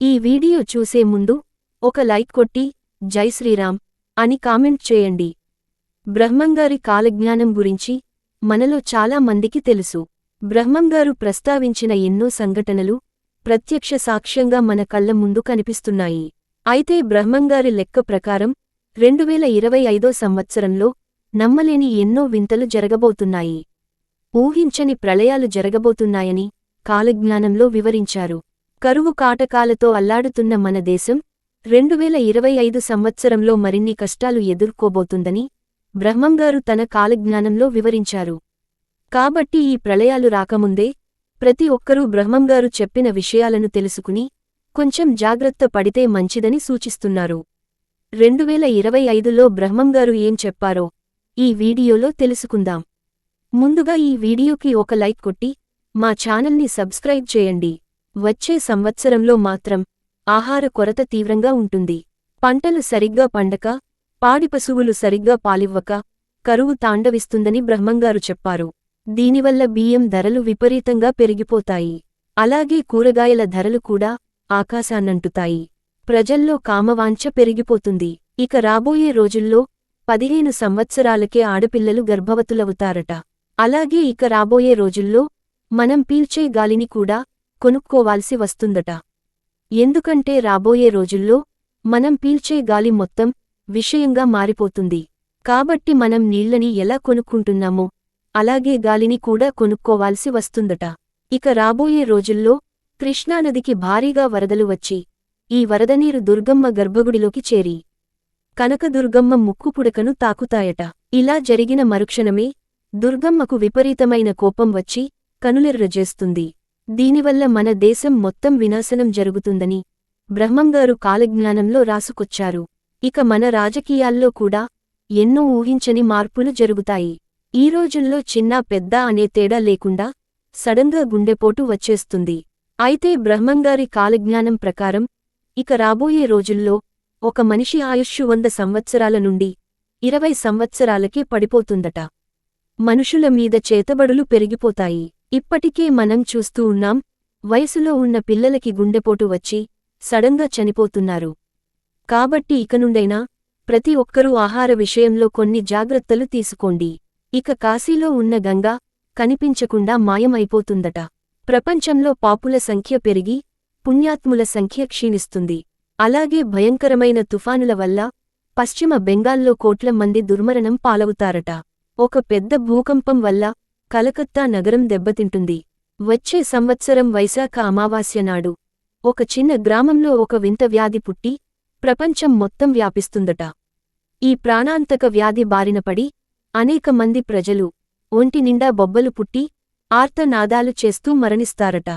ఈ వీడియో చూసే ముందు ఒక లైక్ కొట్టి జై శ్రీరామ్ అని కామెంట్ చేయండి. బ్రహ్మంగారి కాలజ్ఞానం గురించి మనలో చాలా మందికి తెలుసు. బ్రహ్మంగారు ప్రస్తావించిన ఎన్నో సంఘటనలు ప్రత్యక్ష సాక్ష్యంగా మన కళ్ళ ముందు కనిపిస్తున్నాయి. అయితే బ్రహ్మంగారి లెక్క ప్రకారం రెండువేల ఇరవై ఐదో సంవత్సరంలో నమ్మలేని ఎన్నో వింతలు జరగబోతున్నాయి. ఊహించని ప్రళయాలు జరగబోతున్నాయని కాలజ్ఞానంలో వివరించారు. కరువు కాటకాలతో అల్లాడుతున్న మన దేశం రెండువేల ఇరవై ఐదు సంవత్సరంలో మరిన్ని కష్టాలు ఎదుర్కోబోతుందని బ్రహ్మంగారు తన కాలజ్ఞానంలో వివరించారు. కాబట్టి ఈ ప్రళయాలు రాకముందే ప్రతి ఒక్కరూ బ్రహ్మంగారు చెప్పిన విషయాలను తెలుసుకుని కొంచెం జాగ్రత్త పడితే మంచిదని సూచిస్తున్నారు. రెండువేల ఇరవై ఐదులో బ్రహ్మంగారు ఏం చెప్పారో ఈ వీడియోలో తెలుసుకుందాం. ముందుగా ఈ వీడియోకి ఒక లైక్ కొట్టి మా ఛానల్ని సబ్స్క్రైబ్ చేయండి. వచ్చే సంవత్సరంలో మాత్రం ఆహార కొరత తీవ్రంగా ఉంటుంది. పంటలు సరిగ్గా పండక పాడి పశువులు సరిగ్గా పాలివ్వక కరువు తాండవిస్తుందని బ్రహ్మంగారు చెప్పారు. దీనివల్ల బియ్యం ధరలు విపరీతంగా పెరిగిపోతాయి. అలాగే కూరగాయల ధరలు కూడా ఆకాశాన్నంటుతాయి. ప్రజల్లో కామవాంఛ పెరిగిపోతుంది. ఇక రాబోయే రోజుల్లో పదిహేను సంవత్సరాలకే ఆడపిల్లలు గర్భవతులవుతారట. అలాగే ఇక రాబోయే రోజుల్లో మనం పీల్చే గాలిని కూడా కొనుక్కోవాల్సి వస్తుందట. ఎందుకంటే రాబోయే రోజుల్లో మనం పీల్చే గాలి మొత్తం విషయంగా మారిపోతుంది. కాబట్టి మనం నీళ్ళని ఎలా కొనుక్కుంటున్నామో అలాగే గాలిని కూడా కొనుక్కోవాల్సి వస్తుందట. ఇక రాబోయే రోజుల్లో కృష్ణానదికి భారీగా వరదలు వచ్చి ఈ వరదనీరు దుర్గమ్మ గర్భగుడిలోకి చేరి కనకదుర్గమ్మ ముక్కుపుడకను తాకుతాయట. ఇలా జరిగిన మరుక్షణమే దుర్గమ్మకు విపరీతమైన కోపం వచ్చి కనులెర్రజేస్తుంది. దీనివల్ల మన దేశం మొత్తం వినాశనం జరుగుతుందని బ్రహ్మంగారు కాలజ్ఞానంలో రాసుకొచ్చారు. ఇక మన రాజకీయాల్లో కూడా ఎన్నో ఊహించని మార్పులు జరుగుతాయి. ఈ రోజుల్లో చిన్న పెద్ద అనే తేడా లేకుండా సడన్గా గుండెపోటు వచ్చేస్తుంది. అయితే బ్రహ్మంగారి కాలజ్ఞానం ప్రకారం ఇక రాబోయే రోజుల్లో ఒక మనిషి ఆయుష్షు వంద సంవత్సరాల నుండి ఇరవై సంవత్సరాలకే పడిపోతుందట. మనుషుల మీద చేతబడులు పెరిగిపోతాయి. ఇప్పటికే మనం చూస్తూ ఉన్నాం వయసులో ఉన్న పిల్లలకి గుండెపోటు వచ్చి సడన్గా చనిపోతున్నారు. కాబట్టి ఇకనుండైనా ప్రతి ఒక్కరూ ఆహార విషయంలో కొన్ని జాగ్రత్తలు తీసుకోండి. ఇక కాశీలో ఉన్న గంగా కనిపించకుండా మాయమైపోతుందట. ప్రపంచంలో పాపుల సంఖ్య పెరిగి పుణ్యాత్ముల సంఖ్య క్షీణిస్తుంది. అలాగే భయంకరమైన తుఫానుల వల్ల పశ్చిమ బెంగాల్లో కోట్ల మంది దుర్మరణం పాలవుతారట. ఒక పెద్ద భూకంపం వల్ల కలకత్తా నగరం దెబ్బతింటుంది. వచ్చే సంవత్సరం వైశాఖ అమావాస్య నాడు ఒక చిన్న గ్రామంలో ఒక వింత వ్యాధి పుట్టి ప్రపంచం మొత్తం వ్యాపిస్తుందట. ఈ ప్రాణాంతక వ్యాధి బారినపడి అనేక మంది ప్రజలు ఒంటి నిండా బొబ్బలు పుట్టి ఆర్తనాదాలు చేస్తూ మరణిస్తారట.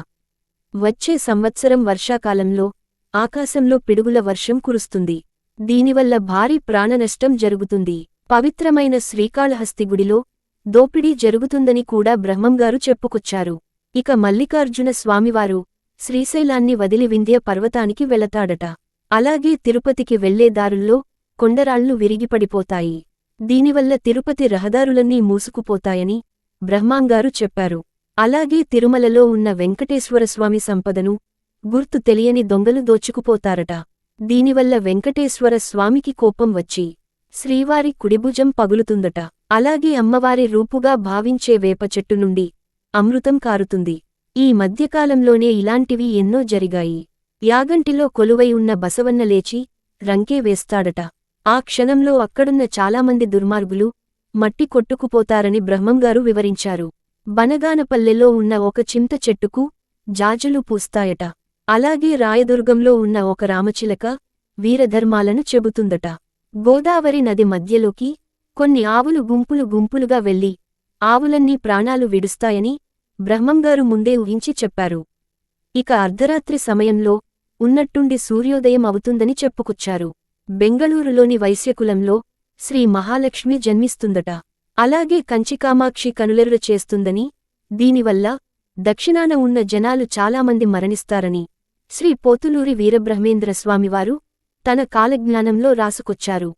వచ్చే సంవత్సరం వర్షాకాలంలో ఆకాశంలో పిడుగుల వర్షం కురుస్తుంది. దీనివల్ల భారీ ప్రాణనష్టం జరుగుతుంది. పవిత్రమైన శ్రీకాళహస్తి గుడిలో దోపిడీ జరుగుతుందని కూడా బ్రహ్మంగారు చెప్పుకొచ్చారు. ఇక మల్లికార్జున స్వామివారు శ్రీశైలాన్ని వదిలి వింధ్య పర్వతానికి వెళతాడట. అలాగే తిరుపతికి వెళ్ళే దారుల్లో కొండరాళ్ళు విరిగిపడిపోతాయి. దీనివల్ల తిరుపతి రహదారులన్నీ మూసుకుపోతాయని బ్రహ్మాంగారు చెప్పారు. అలాగే తిరుమలలో ఉన్న వెంకటేశ్వరస్వామి సంపదను గుర్తు తెలియని దొంగలు దోచుకుపోతారట. దీనివల్ల వెంకటేశ్వర స్వామికి కోపం వచ్చి శ్రీవారి కుడిభుజం పగులుతుందట. అలాగే అమ్మవారి రూపుగా భావించే వేప చెట్టు నుండి అమృతం కారుతుంది. ఈ మధ్యకాలంలోనే ఇలాంటివి ఎన్నో జరిగాయి. యాగంటిలో కొలువై ఉన్న బసవన్న లేచి రంకే వేస్తాడట. ఆ క్షణంలో అక్కడున్న చాలామంది దుర్మార్గులు మట్టి కొట్టుకుపోతారని బ్రహ్మంగారు వివరించారు. బనగానపల్లెలో ఉన్న ఒక చింత చెట్టుకు జాజులు పూస్తాయట. అలాగే రాయదుర్గంలో ఉన్న ఒక రామచిలక వీరధర్మాలను చెబుతుందట. గోదావరి నది మధ్యలోకి కొన్ని ఆవులు గుంపులు గుంపులుగా వెళ్ళి ఆవులన్నీ ప్రాణాలు విడుస్తాయని బ్రహ్మంగారు ముందే ఊహించి చెప్పారు. ఇక అర్ధరాత్రి సమయంలో ఉన్నట్టుండి సూర్యోదయం అవుతుందని చెప్పుకొచ్చారు. బెంగళూరులోని వైశ్యకులంలో శ్రీ మహాలక్ష్మి జన్మిస్తుందట. అలాగే కంచికామాక్షి కనులెర్ర చేస్తుందని దీనివల్ల దక్షిణాన ఉన్న జనాలు చాలామంది మరణిస్తారని శ్రీ పోతులూరి వీరబ్రహ్మేంద్ర స్వామివారు తన కాలజ్ఞానంలో రాసుకొచ్చారు.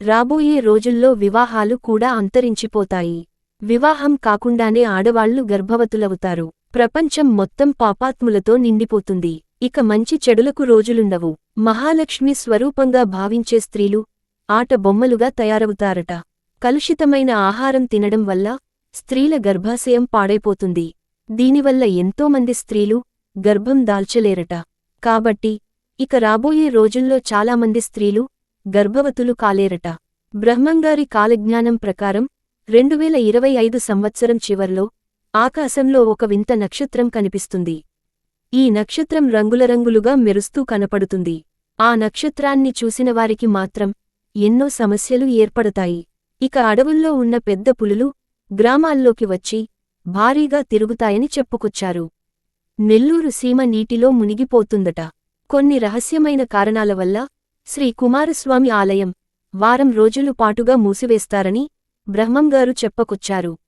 రాబోయే రోజుల్లో వివాహాలు కూడా అంతరించిపోతాయి. వివాహం కాకుండానే ఆడవాళ్ళు గర్భవతులవుతారు. ప్రపంచం మొత్తం పాపాత్ములతో నిండిపోతుంది. ఇక మంచి చెడులకు రోజులుండవు. మహాలక్ష్మి స్వరూపంగా భావించే స్త్రీలు ఆట బొమ్మలుగా తయారవుతారట. కలుషితమైన ఆహారం తినడం వల్ల స్త్రీల గర్భాశయం పాడైపోతుంది. దీనివల్ల ఎంతోమంది స్త్రీలు గర్భం దాల్చలేరట. కాబట్టి ఇక రాబోయే రోజుల్లో చాలామంది స్త్రీలు గర్భవతులు కాలేరట. బ్రహ్మంగారి కాలజ్ఞానం ప్రకారం రెండువేల ఇరవై ఐదు సంవత్సరం చివర్లో ఆకాశంలో ఒక వింత నక్షత్రం కనిపిస్తుంది. ఈ నక్షత్రం రంగులరంగులుగా మెరుస్తూ కనపడుతుంది. ఆ నక్షత్రాన్ని చూసిన వారికి మాత్రం ఎన్నో సమస్యలు ఏర్పడతాయి. ఇక అడవుల్లో ఉన్న పెద్ద పులులు గ్రామాల్లోకి వచ్చి భారీగా తిరుగుతాయని చెప్పుకొచ్చారు. నెల్లూరు సీమ నీటిలో మునిగిపోతుందట. కొన్ని రహస్యమైన కారణాల వల్ల శ్రీ కుమారస్వామి ఆలయం వారం రోజులు పాటుగా మూసివేస్తారని బ్రహ్మంగారు చెప్పకొచ్చారు.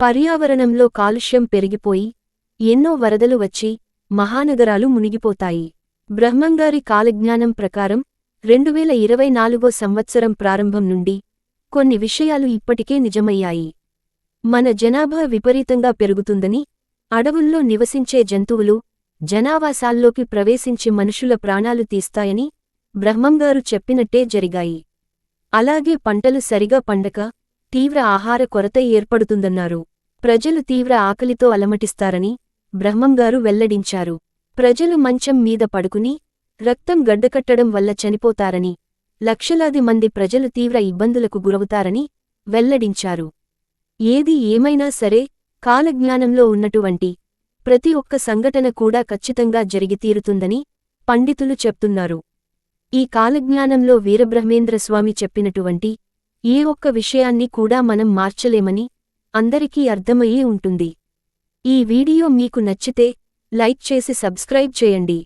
పర్యావరణంలో కాలుష్యం పెరిగిపోయి ఎన్నో వరదలు వచ్చి మహానగరాలు మునిగిపోతాయి. బ్రహ్మంగారి కాలజ్ఞానం ప్రకారం రెండువేల ఇరవై నాలుగో సంవత్సరం ప్రారంభం నుండి కొన్ని విషయాలు ఇప్పటికే నిజమయ్యాయి. మన జనాభా విపరీతంగా పెరుగుతుందని అడవుల్లో నివసించే జంతువులు జనావాసాల్లోకి ప్రవేశించి మనుషుల ప్రాణాలు తీస్తాయని బ్రహ్మంగారు చెప్పినట్టే జరిగాయి. అలాగే పంటలు సరిగా పండక తీవ్ర ఆహార కొరత ఏర్పడుతుందన్నారు. ప్రజలు తీవ్ర ఆకలితో అలమటిస్తారని బ్రహ్మంగారు వెల్లడించారు. ప్రజలు మంచం మీద పడుకుని రక్తం గడ్డకట్టడం వల్ల చనిపోతారని లక్షలాది మంది ప్రజలు తీవ్ర ఇబ్బందులకు గురవుతారని వెల్లడించారు. ఏది ఏమైనా సరే కాలజ్ఞానంలో ఉన్నటువంటి ప్రతి ఒక్క సంఘటన కూడా ఖచ్చితంగా జరిగితీరుతుందని పండితులు చెప్తున్నారు. ఈ కాలజ్ఞానంలో వీరబ్రహ్మేంద్రస్వామి చెప్పినటువంటి ఏ ఒక్క విషయాన్ని కూడా మనం మార్చలేమని అందరికీ అర్థమయ్యే ఉంటుంది. ఈ వీడియో మీకు నచ్చితే లైక్ చేసి సబ్స్క్రైబ్ చేయండి.